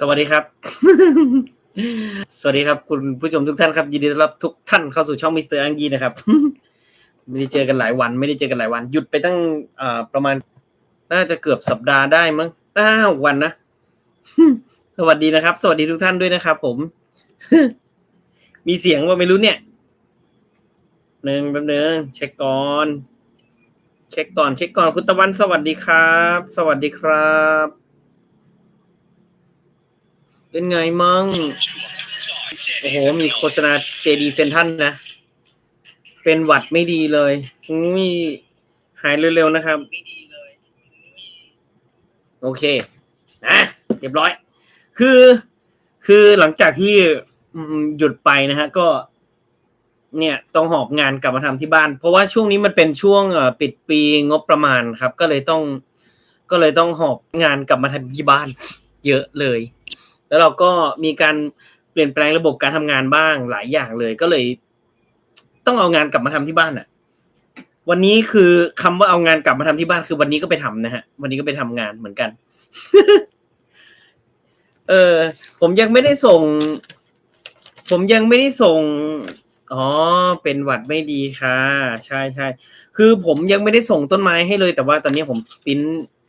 สวัสดีครับ สวัสดีครับ คุณผู้ชมทุกท่านครับ ยินดีต้อนรับทุกท่านเข้าสู่ช่องมิสเตอร์อังยีนะครับ ไม่ได้เจอกันหลายวัน ไม่ได้เจอกันหลายวัน หยุดไปตั้งอประมาณ น่าจะเกือบสัปดาห์ได้มั้งอ้าวันนะ สวัสดีนะครับ สวัสดีทุกท่านด้วยนะครับผม มีเสียงว่าไม่รู้เนี่ยหนึ่งแป๊บนึงเช็คก่อน เช็คก่อน เช็คก่อน คุณตะวันสวัสดีครับ สวัสดีครับ เป็นไงมั่ง โอ้โห มีโฆษณา JD เซนทันนะ เป็นหวัดไม่ดีเลยอุ้ยหายเร็วๆนะครับ โอเค นะเรียบร้อย คือ คือหลังจากที่หยุดไปนะฮะ ก็ เนี่ยต้องหอบงานกลับมาทำที่บ้าน เพราะว่าช่วงนี้มันเป็นช่วงปิดปีงบประมาณครับ ก็เลยต้อง ก็เลยต้องหอบงานกลับมาทำที่บ้าน เยอะเลย แล้วเราก็มีการเปลี่ยนแปลงระบบการทำงานบ้างหลายอย่างเลยก็เลย ต้องเอางานกลับมาทำที่บ้านอะ วันนี้คือคำว่าเอางานกลับมาทำที่บ้านคือวันนี้ก็ไปทำนะฮะ วันนี้ก็ไปทำงานเหมือนกัน เออผมยังไม่ได้ส่ง ผมยังไม่ได้ส่งอ๋อ เป็นหวัดไม่ดีค่ะ ใช่ใช่คือผมยังไม่ได้ส่งต้นไม้ให้เลย แต่ว่าตอนนี้ผมปริ้น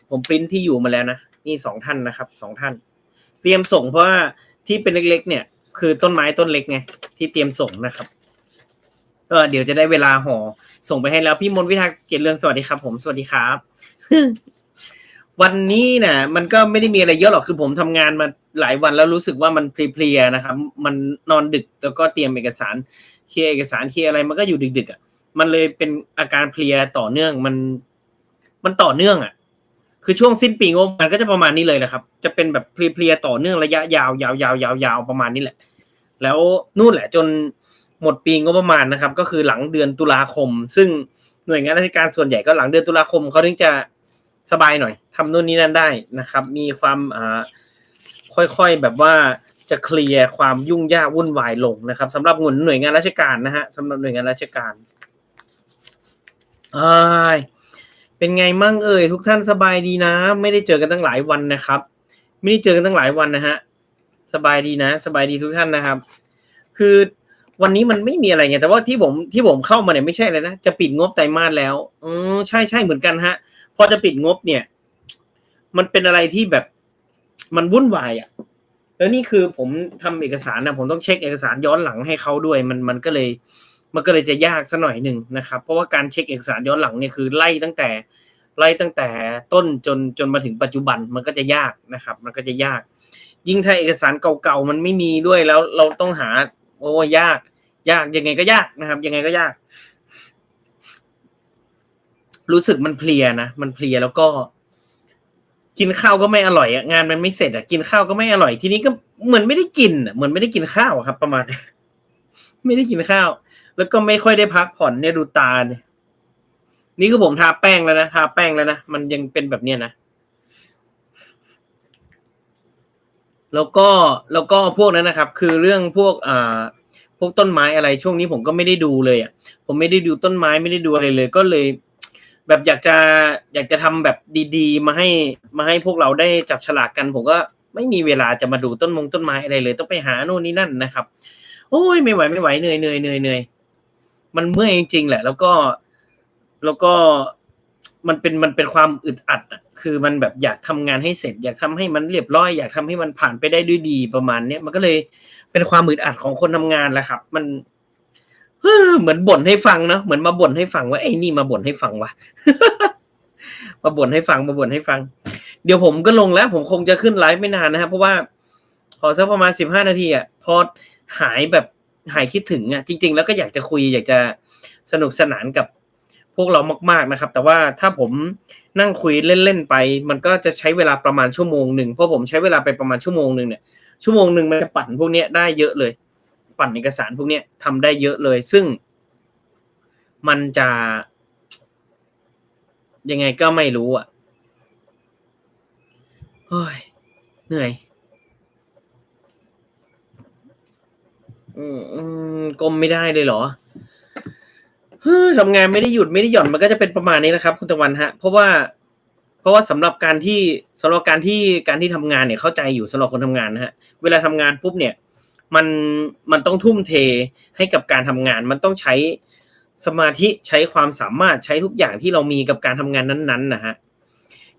ผมปริ้นที่อยู่มาแล้วนะ นี่สองท่านนะครับสองท่าน เตรียมส่งเพราะว่าที่เป็นเล็กๆ เนี่ย คือต้นไม้ต้นเล็กไงที่เตรียมส่งนะครับเออเดี๋ยวจะได้เวลาห่อส่งไปให้แล้วพี่มนวิทาเกียรติเรืองสวัสดีครับ ผมสวัสดีครับ วันนี้นะมันก็ไม่ได้มีอะไรเยอะหรอกคือผมทำงานมาหลายวันแล้วรู้สึกว่ามันเพลียๆนะครับ มันนอนดึกแล้วก็เตรียมเอกสารเคลียร์เอกสารเคลียร์อะไรมันก็อยู่ดึกๆอะมันเลยเป็นอาการเพลียต่อเนื่องมัน มันต่อเนื่องอะ คือช่วงสิ้นปีงบมันก็จะประมาณนี้เลยแหละครับ จะเป็นแบบเพลียๆต่อเนื่องระยะยาวยาวยาวยาวยาวประมาณนี้แหละ แล้วนู่นแหละจนหมดปีงบประมาณนะครับ ก็คือหลังเดือนตุลาคม ซึ่งหน่วยงานราชการส่วนใหญ่ก็หลังเดือนตุลาคมเขาถึงจะสบายหน่อยทำนู่นนี่นั่นได้นะครับ มีความอ่าค่อยๆแบบว่าจะเคลียร์ความยุ่งยากวุ่นวายลงนะครับสำหรับหน่วยงานราชการนะฮะสำหรับหน่วยงานราชการอ้า เป็นไงมั่งเอ่ยทุกท่านสบายดีนะ ไม่ได้เจอกันตั้งหลายวันนะครับ ไม่ได้เจอกันตั้งหลายวันนะฮะสบายดีนะ สบายดีทุกท่านนะครับ คือวันนี้มันไม่มีอะไรไงแต่ว่าที่ผมที่ผมเข้ามาเนี่ยไม่ใช่เลยนะจะปิดงบไตรมาสแล้วอือใช่ใช่เหมือนกันฮะพอจะปิดงบเนี่ย มันเป็นอะไรที่แบบมันวุ่นวายอะ แล้วนี่คือผมทำเอกสารนะผมต้องเช็คเอกสารย้อนหลังให้เขาด้วย มันมันก็เลย มันก็เลยจะยากสัหน่อยหนึ่งนะครับ เพราะว่าการเช็คเอกสารย้อนหลังเนี่ยคือไล่ตั้งแต่ไล่ตั้งแต่ต้นจนจนมาถึงปัจจุบันมันก็จะยากนะครับ มันก็จะยาก ยิ่งถ้าเอกสารเก่าๆมันไม่มีด้วยแล้วเราต้องหาโอ้ยาก ยากยังไงก็ยากนะครับ ยังไงก็ยาก รู้สึกมันเพลียนะมันเพลียแล้วก็ กินข้าวก็ไม่อร่อยงานมันไม่เสร็จอะกินข้าวก็ไม่อร่อยทีนี้ก็เหมือนไม่ได้กินเหมือนไม่ได้กินข้าวครับ ประมาณ ไม่ได้กินข้าว แล้วก็ไม่ค่อยได้พักผ่อนเนี่ยดูตาเนี่ยนี่คือผมทาแป้งแล้วนะทาแป้งแล้วนะมันยังเป็นแบบเนี้ยนะแล้วก็แล้วก็พวกนั้นนะครับ คือเรื่องพวกอ่าพวกต้นไม้อะไรช่วงนี้ผมก็ไม่ได้ดูเลยอะผมไม่ได้ดูต้นไม้ไม่ได้ดูอะไรเลย ก็เลย แบบอยากจะอยากจะทำแบบดีๆ มาให้มาให้พวกเราได้จับฉลากกัน ผมก็ไม่มีเวลาจะมาดูต้นมงต้นไม้อะไรเลย ต้องไปหาโน่นนี่นั่นนะครับ โอ้ยไม่ไหวไม่ไหวเหนื่อยเหนื่อยเหนื่อยเหนื่อย มันเมื่อยจริงๆแหละ แล้วก็แล้วก็มันเป็นมันเป็นความอึดอัดอะคือมันแบบอยากทำงานให้เสร็จ อยากทำให้มันเรียบร้อย อยากทำให้มันผ่านไปได้ด้วยดีประมาณเนี้ยมันก็เลยเป็นความอึดอัดของคนทำงานแหละครับ มันเหมือนบ่นให้ฟังเนาะเหมือนมาบ่นให้ฟังว่าไอ้นี่มาบ่นให้ฟังวะมาบ่นให้ฟังมาบ่นให้ฟัง เดี๋ยวผมก็ลงแล้ว ผมคงจะขึ้นไลฟ์ไม่นานนะครับเพราะว่าขอสักประมาณสิบห้านาทีอะพอหายแบบ หายคิดถึงอะจริง ๆ แล้วก็อยากจะคุยอยากจะสนุกสนานกับพวกเรามาก ๆนะครับ แต่ว่าถ้าผมนั่งคุยเล่น ๆ ไป มันก็จะใช้เวลาประมาณชั่วโมงหนึ่งเพราะผมใช้เวลาไปประมาณชั่วโมงหนึ่งเนี่ยชั่วโมงหนึ่งมันจะปั่นพวกเนี้ยได้เยอะเลย ปั่นเอกสารพวกเนี้ยทำได้เยอะเลย ซึ่ง มันจะ ยังไงก็ไม่รู้อะเฮ้ยเหนื่อย อืมอืมกลมไม่ได้เลยเหรอเฮ้ยทำงานไม่ได้หยุดไม่ได้หย่อนมันก็จะเป็นประมาณนี้นะครับ คุณตะวันฮะ เพราะว่า เพราะว่าสำหรับการที่สำหรับการที่การที่ทำงานเนี่ยเข้าใจอยู่สำหรับคนทำงานนะฮะ เวลาทำงานปุ๊บเนี่ย มันมันต้องทุ่มเทให้กับการทำงาน มันต้องใช้สมาธิใช้ความสามารถใช้ทุกอย่างที่เรามีกับการทำงานนั้นๆนะฮะ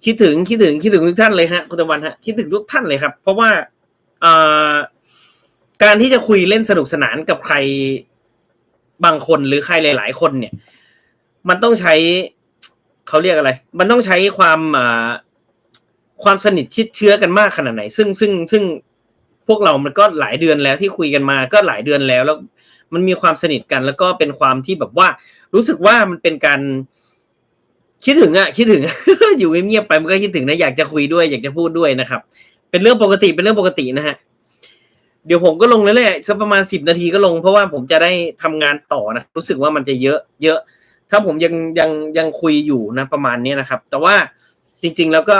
คิดถึงคิดถึงคิดถึงทุกท่านเลยฮะคุณตะวันฮะคิดถึงทุกท่านเลยครับ เพราะว่าอ่า การที่จะคุยเล่นสนุกสนานกับใครบางคนหรือใครหลาย ๆ คนเนี่ย มันต้องใช้เขาเรียกอะไร มันต้องใช้ความอ่าความสนิทชิดเชื้อกันมากขนาดไหน ซึ่งซึ่งซึ่งพวกเรามันก็หลายเดือนแล้วที่คุยกันมาก็หลายเดือนแล้ว แล้วมันมีความสนิทกัน แล้วก็เป็นความที่แบบว่า รู้สึกว่ามันเป็นการคิดถึงอะคิดถึง อยู่เงียบๆไปมันก็คิดถึงนะอยากจะคุยด้วย อยากจะพูดด้วยนะครับ เป็นเรื่องปกติเป็นเรื่องปกตินะฮะ เดี๋ยวผมก็ลงแล้วแหละสักประมาณสิบนาทีก็ลง เพราะว่าผมจะได้ทำงานต่อนะ รู้สึกว่ามันจะเยอะเยอะ ถ้าผมยังยังยังคุยอยู่นะประมาณนี้นะครับ แต่ว่าจริง ๆ แล้วก็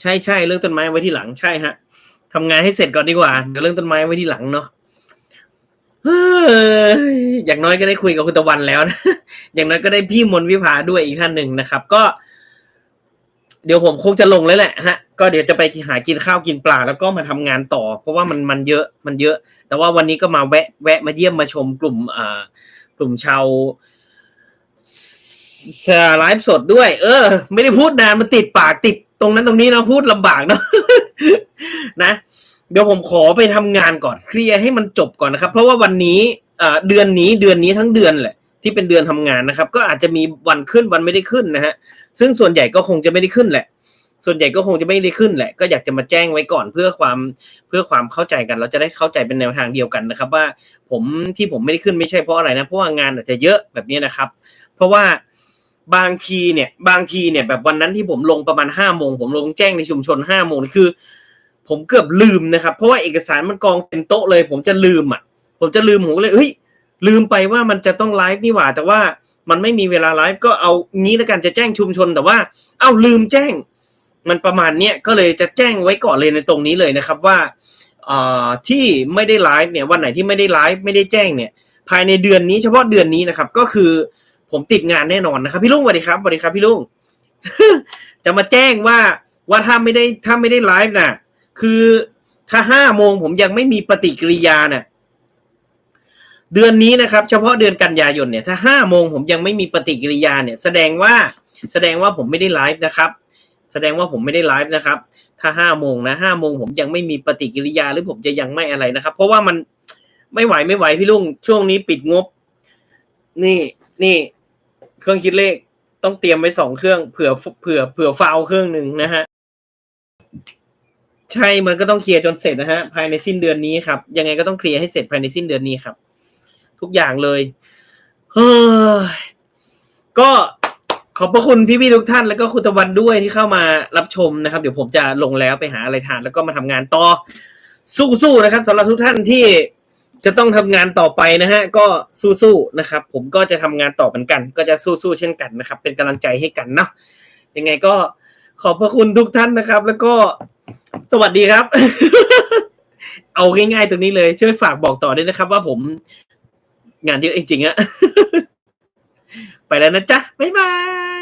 ใช่ใช่เรื่องต้นไม้ไว้ที่หลังใช่ฮะทำงานให้เสร็จก่อนดีกว่าเดี๋ยวเรื่องต้นไม้ไว้ที่หลังเนาะอย่างน้อยก็ได้คุยกับคุณตะวันแล้วนะอย่างน้อยก็ได้พี่มนวิภาด้วยอีกท่านหนึ่งนะครับ ก็ เดี๋ยวผมคงจะลงแล้วแหละฮะ ก็เดี๋ยวจะไปหากินข้าวกินปลาแล้วก็มาทำงานต่อ เพราะว่ามันมันเยอะมันเยอะ แต่ว่าวันนี้ก็มาแวะแวะมาเยี่ยมมาชมกลุ่มอ่ากลุ่มชาวไลฟ์สดด้วย เออ ไม่ได้พูดนานมันติดปากติดตรงนั้นตรงนี้นะพูดลำบากเนาะนะ เดี๋ยวผมขอไปทำงานก่อนเคลียร์ให้มันจบก่อนนะครับ เพราะว่าวันนี้เดือนนี้เดือนนี้ทั้งเดือนแหละ ที่เป็นเดือนทำงานนะครับ ก็อาจจะมีวันขึ้นวันไม่ได้ขึ้นนะฮะซึ่งส่วนใหญ่ก็คงจะไม่ได้ขึ้นแหละ ส่วนใหญ่ก็คงจะไม่ได้ขึ้นแหละ ก็อยากจะมาแจ้งไว้ก่อนเพื่อความเพื่อความเข้าใจกันเราจะได้เข้าใจเป็นแนวทางเดียวกันนะครับ ว่าผมที่ผมไม่ได้ขึ้นไม่ใช่เพราะอะไรนะเพราะว่างานอาจจะเยอะแบบนี้นะครับ เพราะว่าบางทีเนี่ยบางทีเนี่ยแบบวันนั้นที่ผมลงประมาณห้าโมงผมลงแจ้งในชุมชนห้าโมงคือ ผมเกือบลืมนะครับ เพราะว่าเอกสารมันกองเต็มโต๊ะเลย ผมจะลืมอะ ผมจะลืมผมก็เลยเฮ้ยลืมไปว่ามันจะต้องไลฟ์นี่หว่า แต่ว่ามันไม่มีเวลาไลฟ์ก็เอางี้แล้วกันจะแจ้งชุมชนแต่ว่า เอ้าลืมแจ้ง มันประมาณเนี้ยก็เลยจะแจ้งไว้ก่อนเลยในตรงนี้เลยนะครับว่าที่ไม่ได้ไลฟ์เนี่ยวันไหนที่ไม่ได้ไลฟ์ไม่ได้แจ้งเนี่ย ภายในเดือนนี้เฉพาะเดือนนี้นะครับ ก็คือผมติดงานแน่นอนนะครับ พี่ลุงสวัสดีครับสวัสดีครับ พี่ลุงจะมาแจ้งว่าว่าถ้าไม่ได้ถ้าไม่ได้ไลฟ์น่ะ คือถ้าห้าโมงผมยังไม่มีปฏิกิริยาน่ะเดือนนี้นะครับ เฉพาะเดือนกันยายนเนี่ยถ้าห้าโมงผมยังไม่มีปฏิกิริยาเนี่ย แสดงว่าแสดงว่าผมไม่ได้ไลฟ์นะครับ แสดงว่าผมไม่ได้ไลฟ์นะครับ ถ้าห้าโมงนะห้าโมงผมยังไม่มีปฏิกิริยาหรือผมจะยังไม่อะไรนะครับ เพราะว่ามันไม่ไหวไม่ไหวพี่ลุงช่วงนี้ปิดงบ นี่นี่เครื่องคิดเลขต้องเตรียมไว้สองเครื่องเผื่อเผื่อเผื่อฟาวเครื่องหนึ่งนะฮะใช่ มันก็ต้องเคลียร์จนเสร็จนะฮะภายในสิ้นเดือนนี้ครับ ยังไงก็ต้องเคลียร์ให้เสร็จภายในสิ้นเดือนนี้ครับ ทุกอย่างเลยเฮ้ยก็ ขอบพระคุณพี่ๆทุกท่านแล้วก็คุณตะวันด้วยที่เข้ามารับชมนะครับ เดี๋ยวผมจะลงแล้วไปหาอะไรทานแล้วก็มาทำงานต่อ สู้ๆนะครับสำหรับทุกท่านที่จะต้องทำงานต่อไปนะฮะ ก็สู้ๆนะครับ ผมก็จะทำงานต่อเหมือนกัน ก็จะสู้ๆเช่นกันนะครับ เป็นกำลังใจให้กันเนาะยังไงก็ขอบพระคุณทุกท่านนะครับ แล้วก็สวัสดีครับ เอาง่ายๆตรงนี้เลยช่วยฝากบอกต่อด้วยนะครับ ว่าผมงานเยอะจริงๆอะ แล้วนะจ๊ะ บ๊ายบาย